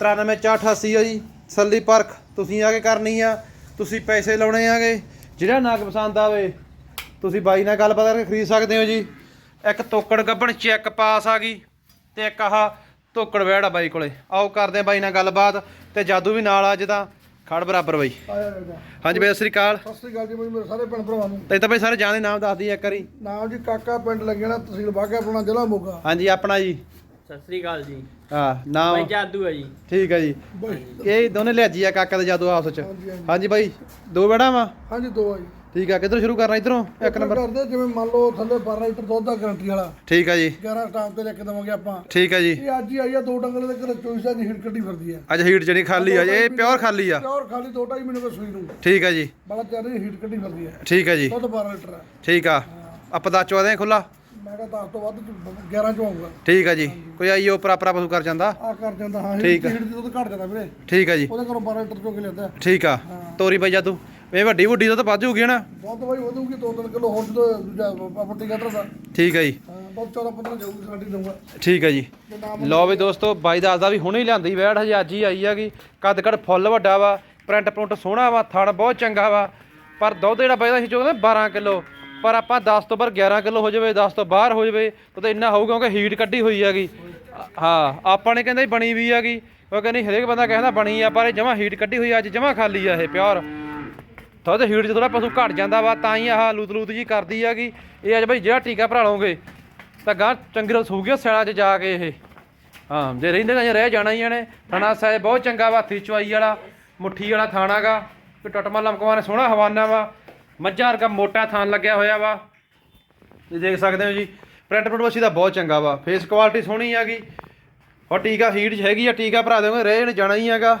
93488 ਹੈ ਜੀ ਸੱਲੀ ਪਰਖ ਤੁਸੀਂ ਆ ਕੇ ਕਰਨੀ ਆ ਤੁਸੀਂ ਪੈਸੇ ਲਾਉਣੇ ਆਗੇ ਜਿਹੜਾ ਨਾਗ ਪਸੰਦ ਆਵੇ ਤੁਸੀਂ ਬਾਈ ਨਾਲ ਗੱਲਬਾਤ ਕਰਕੇ ਖਰੀਦ ਸਕਦੇ ਹੋ ਜੀ। ਇੱਕ ਤੋਕੜ ਗੱਬਣ ਚੈੱਕ ਪਾਸ ਆ ਗਈ ਤੇ ਇੱਕ ਆਹ ਤੋਕੜ ਵੈੜ ਆ ਬਾਈ ਕੋਲੇ। ਆਓ ਕਰਦੇ ਆ ਬਾਈ ਨਾਲ ਗੱਲਬਾਤ ਤੇ ਜਾਦੂ ਵੀ ਨਾਲ ਆ ਅੱਜ ਤਾਂ। ਖੜ ਬਰਾਬਰ ਬਾਈ। ਹਾਂਜੀ ਬਾਈ ਸਤਿ ਸ੍ਰੀ ਅਕਾਲ। ਸਤਿ ਸ੍ਰੀ ਅਕਾਲ ਜੀ ਬਾਈ ਮੇਰੇ ਸਾਰੇ ਭੈਣ ਭਰਾਵਾਂ ਨੂੰ। ਤੇ ਤਾਂ ਬਾਈ ਸਾਰੇ ਜਾਣਦੇ ਨਾਮ ਦੱਸਦੀ ਇੱਕ ਵਾਰੀ। ਨਾਮ ਜੀ ਕਾਕਾ ਪਿੰਡ ਲੱਗਣਾ ਤਹਿਸੀਲ ਬਾਗਾ ਆਪਣਾ ਜ਼ਿਲ੍ਹਾ ਮੋਗਾ। ਹਾਂਜੀ ਆਪਣਾ ਜੀ। ਸਤਿ ਸ੍ਰੀ ਅਕਾਲ ਜੀ। ਹਾਂ ਬਾਈ ਨਾਮ ਜਾਦੂ ਹੈ ਜੀ। ਠੀਕ ਹੈ ਜੀ। ਬਾਈ। ਇਹ ਦੋਨੇ ਲਿਆਜੀ ਆ ਕਾਕਾ ਤੇ ਜਾਦੂ ਆਪਸ ਚ ਹਾਂਜੀ ਹਾਂਜੀ। ਹਾਂਜੀ ਬਾਈ ਦੋ ਬੜਾ ਵਾ? ਹਾਂਜੀ ਦੋ ਆ ਜੀ। ਠੀਕ ਆ ਕਿੱਧਰ ਸ਼ੁਰੂ ਕਰਨਾ ਇਧਰੋਂ? ਇੱਕ ਨੰਬਰ। ਕਰਦੇ ਜਿਵੇਂ ਮੰਨ ਲਓ ਥੱਲੇ 12 ਲੀਟਰ ਦੁੱਧ ਦਾ ਗਰੰਟੀ ਵਾਲਾ। ਠੀਕ ਆ ਜੀ। 11 ਸਟਾਫ ਤੇ ਲੈ ਕੇ ਦਵਾਂਗੇ ਆਪਾਂ। ਠੀਕ ਆ ਜੀ। ਇਹ ਅੱਜ ਹੀ ਆਈ ਆ ਦੋ ਡੰਗਲੇ ਦੇ ਘਰ ਚੋਈਸਾ ਦੀ ਹਿੱਟ ਕੱਢੀ ਫਿਰਦੀ ਆ। ਅੱਜ ਹੀਟ ਜਣੀ ਖਾਲੀ ਆ ਜੀ, ਇਹ ਪਿਓਰ ਖਾਲੀ ਆ। ਪਿਓਰ ਖਾਲੀ ਦੋ ਢਾਈ ਮਹੀਨੇ ਕੋ ਸੂਈ ਨੂੰ। ਠੀਕ ਆ ਜੀ। ਬੜਾ ਚਾਰੇ ਹਿੱਟ ਕੱਢੀ ਫਿਰਦੀ ਆ। ਠੀਕ ਆ ਜੀ। ਦੁੱਧ 12 ਲੀਟਰ ਆ। ਠੀਕ ਆ। ਆਪਾਂ ਦੱਸ ਚੋਦੇ ਖੁੱਲਾ ਮੈਂ ਕਿਹਾ 10 ਤੋਂ ਵੱਧ 11 ਚ ਆਊਗਾ। ਠੀਕ ਆ ਜੀ। ਕੋਈ ਆਈ ਉਹ ਪਰਾਪਰਾ ਪਸ਼ੂ ਕਰ ਜਾਂਦਾ। ਆ ਕਰ ਜਾਂਦਾ ਹਾਂ ਠੀਕ ਆ। ਦੀ ਦੁੱਧ ਘਟ ਜਾਂਦਾ ਵੀਰੇ। ਠੀਕ ਆ ਜੀ। ਉਹਦੇ ਘਰੋਂ 12 ਲੀਟਰ ਚੋ ਕੇ ਲੈਂਦਾ ਠੀਕ ਆ। ਤੋਰੀ ਬਾਈ ਜਾਦੂ ਇਹ ਵੱਡੀ ਵੱਡੀ ਤਾਂ ਵੱਧ ਜੂਗੀ ਨਾ ਬਹੁਤ ਬਾਈ ਵਧੂਗੀ 2-3 ਕਿਲੋ ਹੋਰ ਜਦੋਂ ਦੂਜਾ ਪੱਟੀ ਗਟਰ ਦਾ ਠੀਕ ਆ ਜੀ। ਬਹੁਤ 14-15 ਜਾਊਗੀ ਸਾਡੀ ਦਊਗਾ। ਠੀਕ ਆ ਜੀ। ਤੇ ਨਾਮ ਲਓ ਵੀ ਦੋਸਤੋ ਬਾਈ ਦੱਸਦਾ ਵੀ ਹੁਣੇ ਹੀ ਲਿਆਂਦੀ ਵੈੜ ਹਜੇ ਅੱਜ ਹੀ ਆਈ ਹੈਗੀ। ਕੱਦ ਕੱਦ ਫੁੱਲ ਵੱਡਾ ਵਾ ਪ੍ਰਿੰਟ ਪ੍ਰਿੰਟ ਸੋਹਣਾ ਵਾ ਥਣ ਬਹੁਤ ਚੰਗਾ ਵਾ। ਪਰ ਦੁੱਧ ਜਿਹੜਾ ਬਾਈ ਦਾ ਸੀ ਚੋਕਹਿੰਦੇ 12 ਕਿਲੋ। ਪਰ ਆਪਾਂ 10 ਤੋਂ ਬਾਅਦ 11 ਕਿਲੋ ਹੋ ਜਾਵੇ 10 ਤੋਂ ਬਾਹਰ ਹੋ ਜਾਵੇ ਤਾਂ ਇੰਨਾ ਹੋਊਗਾ ਕਿਉਂਕਿ ਹੀਟ ਕੱਢੀ ਹੋਈ ਹੈਗੀ। ਹਾਂ ਆਪਾਂ ਨੇ ਕਹਿੰਦੇ ਬਣੀ ਵੀ ਹੈਗੀ। ਉਹ ਕਹਿੰਦੀ ਹਰੇਕ ਬੰਦਾ ਕਹਿੰਦਾ ਬਣੀ ਆ ਪਰ ਇਹ ਜਮਾ ਹੀਟ ਕੱਢੀ ਹੋਈ ਆ, ਅੱਜ ਜਮਾ ਖਾਲੀ ਆ ਇਹ ਪਿਓਰ। ਦੁੱਧ ਹੀਟ 'ਚ ਥੋੜਾ ਪਸ਼ੂ ਘਟ ਜਾਂਦਾ ਵਾ ਤਾਂ ਹੀ ਆਹ ਲੂਤ ਲੂਤ ਜੀ ਕਰਦੀ ਹੈਗੀ। ਇਹ ਅੱਜ ਬਾਈ ਜਿਹੜਾ ਟੀਕਾ ਭਰਾ ਲਓਗੇ ਤਾਂ ਗਾਂ ਚੰਗੀ ਰਸ ਹੋਊਗੀ 'ਚ ਜਾ ਕੇ ਇਹ। ਹਾਂ ਜੇ ਰਹਿੰਦੇ ਤਾਂ ਰਹਿ ਜਾਣਾ ਹੀ ਇਹਨੇ। ਥਾਣਾ ਸਾਹਿਬ ਬਹੁਤ ਚੰਗਾ ਵਾ ਹੱਥੀ ਚੁਆਈ ਵਾਲਾ ਮੁੱਠੀ ਵਾਲਾ ਥਾਣਾਗਾ ਤੇ ਟਟਮਾ ਲਮਕਵਾ ਨੇ ਸੋਹਣਾ ਹਵਾਨਾ ਵਾ। ਮੱਝਾਂ ਵਰਗਾ ਮੋਟਾ ਥਾਨ ਲੱਗਿਆ ਹੋਇਆ ਵਾ। ਇਹ ਦੇਖ ਸਕਦੇ ਹੋ ਜੀ ਪ੍ਰਿੰਟ ਪ੍ਰੋਡਕਸ਼ਨ ਦਾ ਬਹੁਤ ਚੰਗਾ ਵਾ। ਫੇਸ ਕੁਆਲਿਟੀ ਸੋਹਣੀ ਹੈਗੀ ਔਰ ਟੀਕਾ ਹੀਟ ਹੈਗੀ ਆ ਟੀਕਾ ਭਰਾ ਦੇਵਾਂਗੇ ਰਹਿ ਜਾਣ ਜਾਣਾ ਹੀ ਹੈਗਾ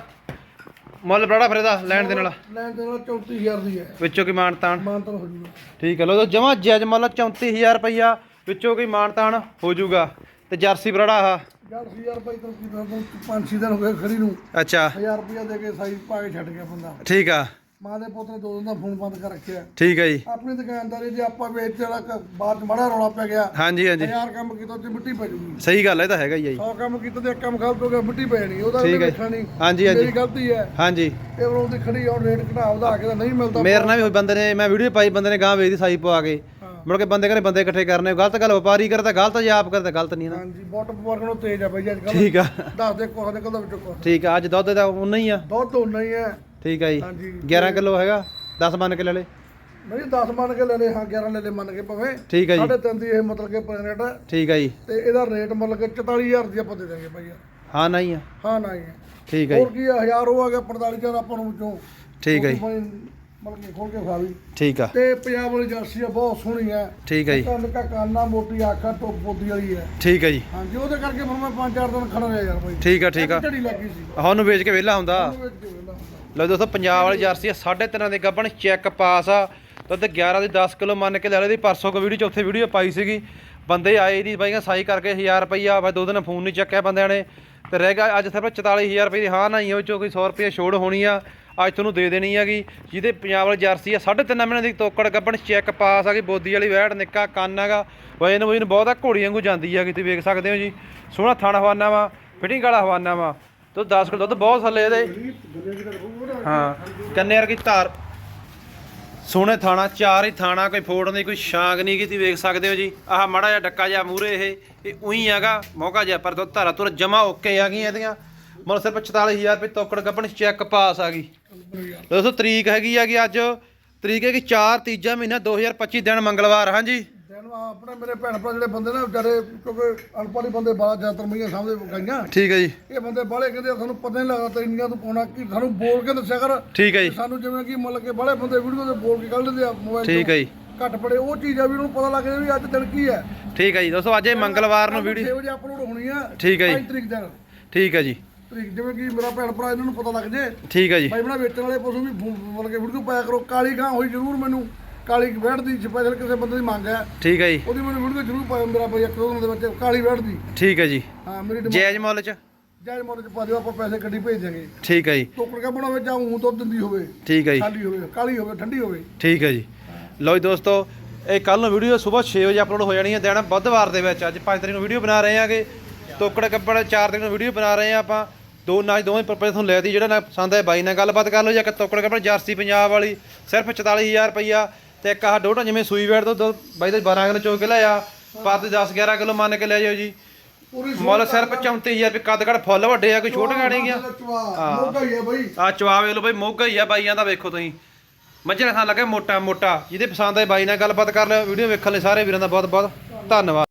ਮੁੱਲ ਬੜਾ ਫਿਰ ਇਹਦਾ ਲੈਣ ਦੇ ਨਾਲ ਲੈਣ ਦੇ ਨਾਲ 34000 ਦੀ ਹੈ। ਵਿੱਚੋਂ ਕੀ ਮਾਨ ਤਾਨ ਮਾਨਤਨ ਹੋ ਜੂਗਾ। ਠੀਕ ਹੈ ਲੋ ਜਮਾ ਜਾਇਜ਼ ਮੁੱਲ 34000 ਰੁਪਈਆ ਵਿੱਚੋਂ ਕੀ ਮਾਨ ਤਾਨ ਹੋ ਜਾਊਗਾ ਤੇ ਜਰਸੀ ਬਰੜਾ ਆ। 40000 ਰੁਪਏ ਤੋਂ ਕੀ ਤੁਹਾਨੂੰ 5-6 ਦਿਨ ਹੋ ਗਏ ਖੜੀ ਨੂੰ। ਅੱਛਾ। 1000 ਰੁਪਏ ਦੇ ਕੇ ਸਾਈ ਪਾ ਕੇ ਛੱਡ ਗਿਆ ਬੰਦਾ। ਠੀਕ ਆ। ਮਾਂ ਦੇ ਪੁੱਤ ਨੇ ਦੋ ਦਿਨ ਦਾ ਫੋਨ ਬੰਦ ਕਰ ਰੱਖਿਆ। ਠੀਕ ਹੈ ਜੀ। ਆਪਣੀ ਦੁਕਾਨਦਾਰੀ ਜੇ ਆਪਾਂ ਵੇਚ ਜਿਹੜਾ ਬਾਅਦ ਮਾੜਾ ਰੌਲਾ ਪੈ ਗਿਆ। ਹਾਂਜੀ ਹਾਂਜੀ। ਹਜ਼ਾਰ ਕੰਮ ਕੀਤਾ ਤੇ ਮਿੱਟੀ ਪੈ ਜੂਗੀ। ਸਹੀ ਗੱਲ ਹੈ ਇਹ ਤਾਂ ਹੈਗਾ ਹੀ ਆ ਜੀ। 100 ਕੰਮ ਕੀਤਾ ਤੇ ਇੱਕ ਕੰਮ ਗਲਤ ਹੋ ਗਿਆ ਮਿੱਟੀ ਪੈ ਜਾਣੀ ਉਹਦਾ ਹੈ। ਵੇਖਣਾ ਨਹੀਂ। ਹਾਂਜੀ, ਹਾਂਜੀ। ਮੇਰੀ ਗਲਤੀ ਹੈ। ਹਾਂਜੀ। ਇਹ ਉਹ ਦੀ ਖੜੀ ਔਰ ਰੇਟ ਘਟਾ ਵਧਾ ਕੇ ਤਾਂ ਨਹੀਂ ਮਿਲਦਾ। ਮੇਰੇ ਨਾਲ ਵੀ ਹੋਈ ਬੰਦੇ ਨੇ ਮੈਂ ਵੀਡੀਓ ਪਾਈ ਬੰਦੇ ਨੇ ਗਾਂ ਵੇਚਦੀ ਸਾਈ ਪਵਾ ਕੇ। ਹਾਂ। ਮੁੜ ਕੇ ਬੰਦੇ ਕਹਿੰਦੇ ਬੰਦੇ ਇਕੱਠੇ ਕਰਨੇ ਗਲਤ ਗੱਲ ਵਪਾਰੀ ਕਰਦਾ ਗਲਤ ਜੇ ਆਪ ਕਰਦਾ ਗਲਤ ਨਹੀਂ ਨਾ। ਹਾਂਜੀ ਬੋਟ ਵਰਗ ਨੂੰ ਤੇਜ਼ ਆ ਬਈ ਅੱਜ ਕੱਲ ਠੀਕ ਆ। ਦੱਸ ਦੇ ਕੋਹ ਨਿਕਲਦਾ ਵਿੱਚੋਂ ਕੋਹ ਠੀਕ ਆ ਅੱਜ ਦੁੱਧ ਦਾ ਉਨਾ ਹੀ ਆ। ਦੁੱਧ ਉਨਾ ਹੀ ਹੈ। ਠੀਕ ਆ ਜੀ। ਹਾਂਜੀ। 11 ਕਿਲੋ ਹੈਗਾ 10 ਮੰਨ ਕੇ ਲੈ ਲੈ ਨਹੀਂ 10 ਮੰਨ ਕੇ ਲੈ ਲੈ ਹਾਂ 11 ਲੈ ਲੈ ਮੰਨ ਕੇ ਭਵੇਂ। ਠੀਕ ਆ ਜੀ। ਸਾਢੇ ਤਿੰਨ ਦੀ ਇਹ ਮਤਲਬ ਕਿ ਹੈ ਠੀਕ ਆ ਜੀ। ਤੇ ਇਹਦਾ ਰੇਟ ਮਤਲਬ ਕਿ 44000 ਦੀ ਆਪਾਂ ਦੇ ਦਾਂਗੇ ਭਾਈ ਹਾਂ ਨਹੀਂ ਆ। ਹਾਂ ਨਾ ਹੀ ਹੈ ਠੀਕ ਆ ਹੋਰ ਕੀ ਆ 1000 ਉਹ ਆ ਗਿਆ 45000 ਆਪਾਂ ਨੂੰ ਵਿੱਚੋਂ। ਠੀਕ ਆ ਜੀ। ਮਤਲਬ ਕਿ ਖੋਲ ਕੇ ਖਾ ਲਈ। ਠੀਕ ਆ। ਤੇ ਪੰਜਾਬ ਵਾਲੀ ਜਰਸੀ ਆ ਬਹੁਤ ਸੋਹਣੀ ਹੈ ਠੀਕ ਆ ਜੀ। ਕੰਨ ਕਾ ਕਾਨਾ ਮੋਟੀ ਆਖਾ ਟੋਪ ਪੋਦੀ ਵਾਲੀ ਹੈ ਠੀਕ ਆ ਜੀ। ਹਾਂਜੀ ਉਹਦੇ ਕਰਕੇ ਫਿਰ ਮੈਂ ਪੰਜ ਚਾਰ ਦਿਨ ਖੜਾ ਰਿਹਾ ਯਾਰ ਭਾਈ। ਠੀਕ ਆ ਠੀਕ ਆ। ਝੜੀ ਲੱਗੀ ਸੀ। ਆਹ ਉਹਨੂੰ ਵੇਚ ਕੇ ਵਿਹਲਾ ਹੁੰਦਾ। ਲਓ ਦੋਸਤੋ ਪੰਜਾਬ ਵਾਲੀ ਜਰਸੀ ਆ 3.5 ਦੇ ਗੱਬਣ ਚੈੱਕ ਪਾਸ ਆ। ਦੁੱਧ 11 ਦੀ 10 ਕਿਲੋ ਮੰਨ ਕੇ ਲੈ ਲਓ ਦੀ ਪਰਸੋਂ ਕੋ ਵੀਡੀਓ ਚੌਥੇ ਵੀਡੀਓ ਪਾਈ ਸੀਗੀ। ਬੰਦੇ ਆਏ ਦੀ ਬਾਈਆਂ ਸਾਈ ਕਰਕੇ 1000 ਰੁਪਈਆ ਬਸ ਦੋ ਦਿਨ ਫੋਨ ਨਹੀਂ ਚੱਕਿਆ ਬੰਦਿਆਂ ਨੇ। ਤੇ ਰਹਿ ਗਿਆ ਅੱਜ ਸਿਰਫ 44000 ਰੁਪਏ ਦੀ ਹਾਂ ਨਹੀਂ ਉਹ ਚੋਂ ਕੋਈ 100 ਰੁਪਏ ਛੋੜ ਹੋਣੀ ਆ। ਅੱਜ ਤੁਹਾਨੂੰ ਦੇ ਦੇਣੀ ਹੈਗੀ। ਜਿਹਦੇ ਪੰਜਾਬ ਵਾਲੀ ਜਰਸੀ ਆ 3.5 ਮਹੀਨੇ ਦੀ ਤੋਕੜ ਗੱਬਣ ਚੈੱਕ ਪਾਸ ਆ ਗਈ ਬੋਦੀ ਵਾਲੀ ਵੈੜ ਨਿੱਕਾ ਕੰਨ ਹੈਗਾ। ਵਜਨ ਵਜਨ ਬਹੁਤ ਘੋੜੀ ਵਾਂਗੂ ਜਾਂਦੀ ਹੈਗੀ ਤੁਸੀਂ ਵੇਖ ਸਕਦੇ ਹੋ ਜੀ। ਸੋਹਣਾ ਥਣ ਹਵਾਨਾ ਵਾ ਫਿਟਿੰਗ ਵਾਲਾ ਹਵਾਨਾ ਵਾ। ਤੇ 10 ਕਿਲੋ ਦੁੱਧ ਬਹੁਤ ਥੱਲੇ ਇਹਦੇ। ਹਾਂ, ਕੰਨੇ ਵਰਗੀ ਧਾਰ। ਸੋਹਣੇ ਥਾਣਾ, ਚਾਰ ਹੀ ਥਾਣਾ, ਕੋਈ ਫੋੜ ਨਹੀਂ ਕੋਈ ਸ਼ਾਂਗ ਨਹੀਂ ਕੀਤੀ, ਵੇਖ ਸਕਦੇ ਹੋ ਜੀ। ਆਹ ਮਾੜਾ ਜਿਹਾ ਡੱਕਾ ਜਿਹਾ ਮੂਰੇ ਇਹ ਇਹ ਉਹੀ ਹੈਗਾ, ਮੌਕਾ ਜਿਹਾ, ਪਰ ਦੁੱਧ ਧਾਰਾ ਤੁਰ ਜਮਾ ਓਕੇ ਆ ਗਈਆਂ ਇਹਦੀਆਂ। ਮਨ ਸਿਰਫ 44000 ਰੁਪਏ ਤੋਕੜ ਕੱਪਣ ਚੈੱਕ ਪਾਸ ਆ ਗਈ। ਦੋਸਤੋ, ਤਰੀਕ ਹੈਗੀ ਆ ਕਿ ਅੱਜ, ਤਰੀਕ ਹੈ ਕਿ 4 ਤੀਜਾ ਮਹੀਨਾ 2025 ਦਿਨ ਮੰਗਲਵਾਰ, ਹਾਂਜੀ। ਆਪਣੇ ਮੇਰੇ ਭੈਣ ਭਰਾ ਜਿਹੜੇ ਬੰਦੇ ਨੇ ਵਿਚਾਰੇ ਕਿਉਂਕਿ ਅਨਪੜ੍ਹ ਬੰਦੇ ਬਾਹਰ ਜ਼ਿਆਦਾਤਰ ਮਈਆਂ ਸਾਹਮਣੇ ਗਈਆਂ। ਠੀਕ ਹੈ ਜੀ। ਇਹ ਬੰਦੇ ਬਾਹਲੇ ਕਹਿੰਦੇ ਸਾਨੂੰ ਪਤਾ ਨਹੀਂ ਲੱਗਦਾ ਇੰਨੀਆਂ ਤੋਂ ਪਾਉਣਾ ਕੀ ਸਾਨੂੰ ਬੋਲ ਕੇ ਦੱਸਿਆ ਕਰ। ਠੀਕ ਹੈ ਜੀ। ਸਾਨੂੰ ਜਿਵੇਂ ਕਿ ਮਤਲਬ ਕਿ ਬਾਹਲੇ ਬੰਦੇ ਵੀਡੀਓ ਤੇ ਬੋਲ ਕੇ ਕੱਢ ਦਿੰਦੇ ਆ ਮੋਬਾਈਲ ਠੀਕ ਹੈ ਜੀ। ਘੱਟ ਪੜੇ ਉਹ ਚੀਜ਼ ਆ ਵੀ ਉਹਨੂੰ ਪਤਾ ਲੱਗ ਵੀ ਅੱਜ ਦਿਨ ਕੀ ਹੈ। ਠੀਕ ਹੈ ਜੀ। ਦੋਸਤੋ ਅੱਜ ਇਹ ਮੰਗਲਵਾਰ ਨੂੰ ਵੀਡੀਓ 6 ਵਜੇ ਅਪਲੋਡ ਹੋਣੀ ਆ ਠੀਕ ਹੈ ਜੀ। 5 ਤਰੀਕ ਦਿਨ ਠੀਕ ਹੈ ਜੀ। ਤਰੀਕ ਜਿਵੇਂ ਕਿ ਮੇਰਾ ਭੈਣ ਭਰਾ ਇਹਨਾਂ ਨੂੰ ਪਤਾ ਲੱਗ ਜੇ। ਠੀਕ ਹੈ ਜੀ। ਭਾਈ ਬਣਾ ਵੇਚਣ ਵਾਲੇ ਪਸ਼ੂ ਵੀ ਫੋ- ਮਤਲਬ ਕਿ ਵੀਡੀਓ ਪਾਇਆ ਕਰੋ ਕਾਲੀ ਗਾਂ ਹੋਈ ਜ਼ਰੂਰ ਮੈਨੂੰ। ਕਾਲੀ ਵੈੜ ਦੀ ਸਪੈਸ਼ਲ ਕਿਸੇ ਬੰਦੇ ਦੀ ਮੰਗ ਹੈ। ਠੀਕ ਹੈ ਜੀ। ਉਹਦੀ ਮੈਨੂੰ ਵੀਡੀਓ ਜ਼ਰੂਰ ਪਾਇਓ ਮੇਰਾ ਭਾਈ ਇੱਕ ਦੋ ਵਿੱਚ ਕਾਲੀ ਵੈੜ ਦੀ। ਠੀਕ ਹੈ ਜੀ। ਹਾਂ ਮੇਰੀ ਜਾਇਜ਼ ਮੁੱਲ ਚ? ਜਾਇਜ਼ ਮੁੱਲ ਚ ਪਾ ਦਿਓ ਆਪਾਂ ਪੈਸੇ ਗੱਡੀ ਭੇਜ ਦਿਆਂਗੇ। ਠੀਕ ਹੈ ਜੀ। ਟੋਕਰ ਕਾ ਬਣਾਵੇ ਜਾਂ ਊਂ ਦੁੱਧ ਦਿੰਦੀ ਹੋਵੇ ਠੀਕ ਹੈ ਜੀ। ਖਾਲੀ ਹੋਵੇ ਕਾਲੀ ਹੋਵੇ ਠੰਡੀ ਹੋਵੇ। ਠੀਕ ਹੈ ਜੀ। ਲਓ ਜੀ ਦੋਸਤੋ ਇਹ ਕੱਲ ਨੂੰ ਵੀਡੀਓ ਸਵੇਰ 6 ਵਜੇ ਅਪਲੋਡ ਹੋ ਜਾਣੀ ਹੈ ਦਿਨ ਬੁੱਧਵਾਰ ਦੇ ਵਿੱਚ। ਅੱਜ 5 ਤਰੀਕ ਨੂੰ ਵੀਡੀਓ ਬਣਾ ਰਹੇ ਹਾਂਗੇ। ਤੋਕੜ ਕੱਪੜ 4 ਤਰੀਕ ਨੂੰ ਵੀਡੀਓ ਬਣਾ ਰਹੇ ਹਾਂ ਆਪਾਂ। ਦੋ ਨਾਚ ਦੋਵੇਂ ਪਰਪਸ ਤੁਹਾਨੂੰ ਲੈਤੀ ਜਿਹੜਾ ਨਾ ਪਸੰਦ ਹੈ ਬਾਈ ਨਾਲ ਗੱਲਬਾਤ ਕਰ ਲਓ ਜਾਂ ਤੋਕੜ ਕੱਪੜ ਜਰਸੀ ਪੰਜਾਬ ਵਾਲੀ ਸਿਰਫ 44000 ਰੁਪਈਆ। ਤੇ ਇੱਕ ਆਹ ਡੋਟਾ ਜਿਵੇਂ ਸੂਈ ਵੇੜ ਤੋਂ ਬਾਈ ਦੇ 12 ਕਿਲੋ ਚੋ ਕੇ ਲਿਆ ਪਰ ਤੇ 10 11 ਕਿਲੋ ਮੰਨ ਕੇ ਲੈ ਜਾਓ ਜੀ। ਪੂਰੀ ਮੁੱਲ ਸਿਰਫ 34000 ਰੁਪਏ ਕੱਦ ਕੱਦ ਫੁੱਲ ਵੱਡੇ ਆ ਕੋਈ ਛੋਟੀਆਂ ਨਹੀਂ ਗਿਆ। ਹਾਂ। ਮੋਗਾ ਹੀ ਹੈ ਬਾਈ। ਆ ਚਵਾਵੇ ਲੋ ਬਈ ਮੋਗਾ ਹੀ ਆ ਬਾਈਆਂ ਦਾ ਵੇਖੋ ਤੁਸੀਂ। ਮੱਝਾਂ ਖਾਣ ਲੱਗੇ ਮੋਟਾ ਮੋਟਾ ਜਿਹਦੇ ਪਸੰਦ ਆਏ ਬਾਈ ਨਾਲ ਗੱਲਬਾਤ ਕਰ ਲਿਓ ਵੀਡੀਓ ਵੇਖਣ ਲਈ ਸਾਰੇ ਵੀਰਾਂ ਦਾ ਬਹੁਤ ਬਹੁਤ ਧੰਨਵਾਦ।